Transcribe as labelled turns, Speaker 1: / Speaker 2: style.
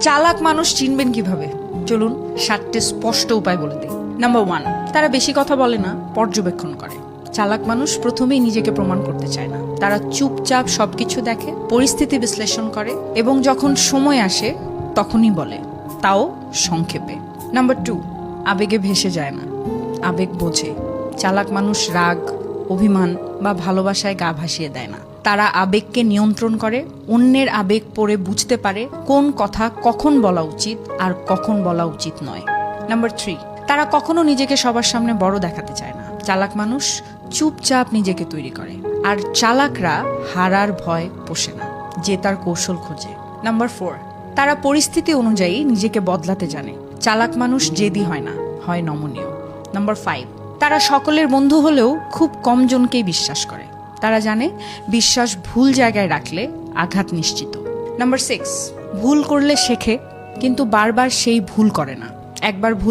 Speaker 1: চালাক মানুষ চিনবেন কীভাবে? চলুন সাতটে স্পষ্ট উপায় বলে দিই। নাম্বার ওয়ান তারা বেশি কথা বলে না, পর্যবেক্ষণ করে। চালাক মানুষ প্রথমেই নিজেকে প্রমাণ করতে চায় না। তারা চুপচাপ সবকিছু দেখে, পরিস্থিতি বিশ্লেষণ করে এবং যখন সময় আসে, তখনই বলে। তাও সংক্ষেপে। নাম্বার টু আবেগে ভেসে যায় না। আবেগ বোঝে। চালাক মানুষ রাগ, অভিমান বা ভালোবাসায় গা ভাসিয়ে দেয় না। তারা আবেগকে নিয়ন্ত্রণ করে, অন্যের আবেগ পড়ে বুঝতে পারে কোন কথা কখন বলা উচিত আর কখন বলা উচিত নয়। নাম্বার থ্রি তারা কখনো নিজেকে সবার সামনে বড় দেখাতে চায় না। চালাক মানুষ চুপচাপ নিজেকে তৈরি করে, আর চালাকরা হারার ভয় পোষে না, যে তার কৌশল খোঁজে। নাম্বার ফোর তারা পরিস্থিতি অনুযায়ী নিজেকে বদলাতে জানে। চালাক মানুষ জেদি হয় না, হয় নমনীয়। নাম্বার ফাইভ তারা সকলের বন্ধু হলেও খুব কম জনকেই বিশ্বাস করে। তারা জানে, বিশ্বাস ভুল জায়গায় রাখলে আঘাত নিশ্চিত। নাম্বার সিক্স ভুল করলে শেখে, কিন্তু বারবার সেই ভুল করে না। একবার ভুল